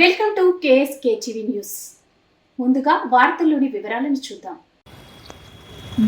Welcome to KSK TV news. ముందుగా వార్తల్లోని వివరాలను చూద్దాం.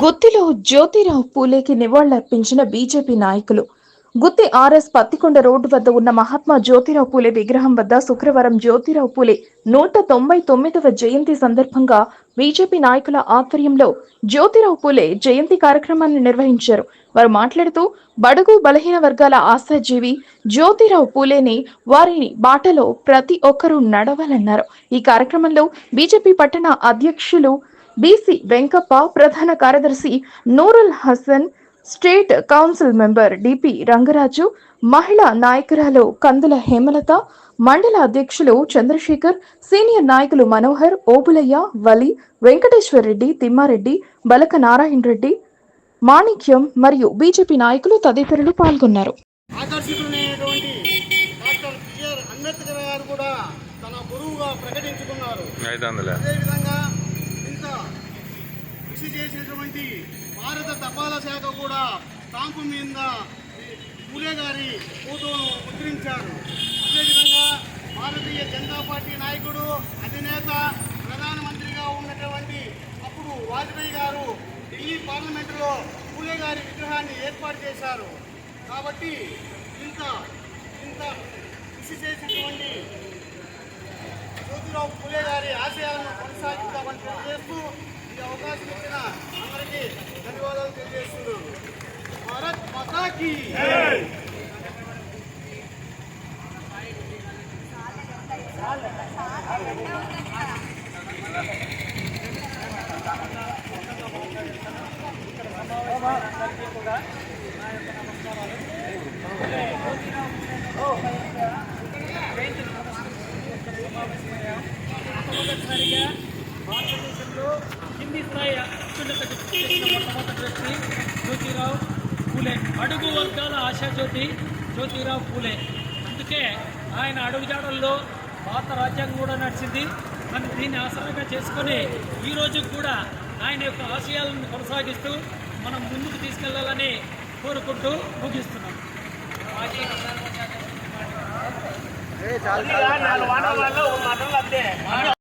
గుత్తిలో జ్యోతిరావు పూలేకి నివాళులర్పించిన బీజేపీ నాయకులు గుత్తి ఆర్ఎస్ పత్తికొండ రోడ్డు వద్ద ఉన్న మహాత్మా జ్యోతిరావు పూలే విగ్రహం వద్ద శుక్రవారం జ్యోతిరావు పూలే నూట తొంభై తొమ్మిదవ జయంతి సందర్భంగా బీజేపీ నాయకుల ఆధ్వర్యంలో జ్యోతిరావు పూలే జయంతి కార్యక్రమాన్ని నిర్వహించారు. వారు మాట్లాడుతూ బడుగు బలహీన వర్గాల ఆశాజీవి జ్యోతిరావు పూలేని వారిని బాటలో ప్రతి ఒక్కరూ నడవాలన్నారు. ఈ కార్యక్రమంలో బీజేపీ పట్టణ అధ్యక్షులు బీసీ వెంకప్ప ప్రధాన కార్యదర్శి Nurul Hasan state council member DP Rangaraju మహిళా నాయకురాలు కందుల హేమలత మండల అధ్యక్షులు చంద్రశేఖర్ సీనియర్ నాయకులు మనోహర్ ఓబులయ్య వలి వెంకటేశ్వర్ రెడ్డి తిమ్మారెడ్డి బలక నారాయణ రెడ్డి మాణిక్యం మరియు బీజేపీ నాయకులు తదితరులు పాల్గొన్నారు. ఆకర్షితులైనటువంటి డాక్టర్ బిఆర్ అంబేద్కర్ గారు కూడా తన గురువుగా ప్రకటించుకున్నారు. ఐదు వందలే? అదేవిధంగా ఇంత కృషి చేసినటువంటి భారత తపాలా శాఖ కూడా స్టాంపు మీద పూలే గారి ఫోటోను ముద్రించారు. అదేవిధంగా భారతీయ జనతా పార్టీ నాయకుడు అధినేత ప్రధానమంత్రిగా ఉన్నటువంటి అప్పుడు వాజ్పేయి గారు ఢిల్లీ పార్లమెంటులో పూలే గారి విగ్రహాన్ని ఏర్పాటు చేశారు. కాబట్టి ఇంత ఇంత కృషి చేసినటువంటి జ్యోతిరావు పూలే గారి ఆశయాలను కొనసాగిస్తామని తెలియజేస్తూ ఈ అవకాశం ఇచ్చిన అందరికీ ధన్యవాదాలు తెలియజేస్తున్నాను. భారత్ మాతాకి చాలా. అత్యున్నత చేసిన మొట్టమొదటి వ్యక్తి జ్యోతిరావు పూలే. అడుగు వర్గాల ఆశాజ్యోతి జ్యోతిరావు పూలే. అందుకే ఆయన అడుగుజాడల్లో భారత రాజ్యాంగం కూడా నడిచింది. కానీ దీన్ని ఆసరాగా చేసుకొని ఈ రోజు కూడా ఆయన యొక్క ఆశయాలను కొనసాగిస్తూ మనం ముందుకు తీసుకెళ్ళాలని కోరుకుంటూ ముగిస్తున్నాం.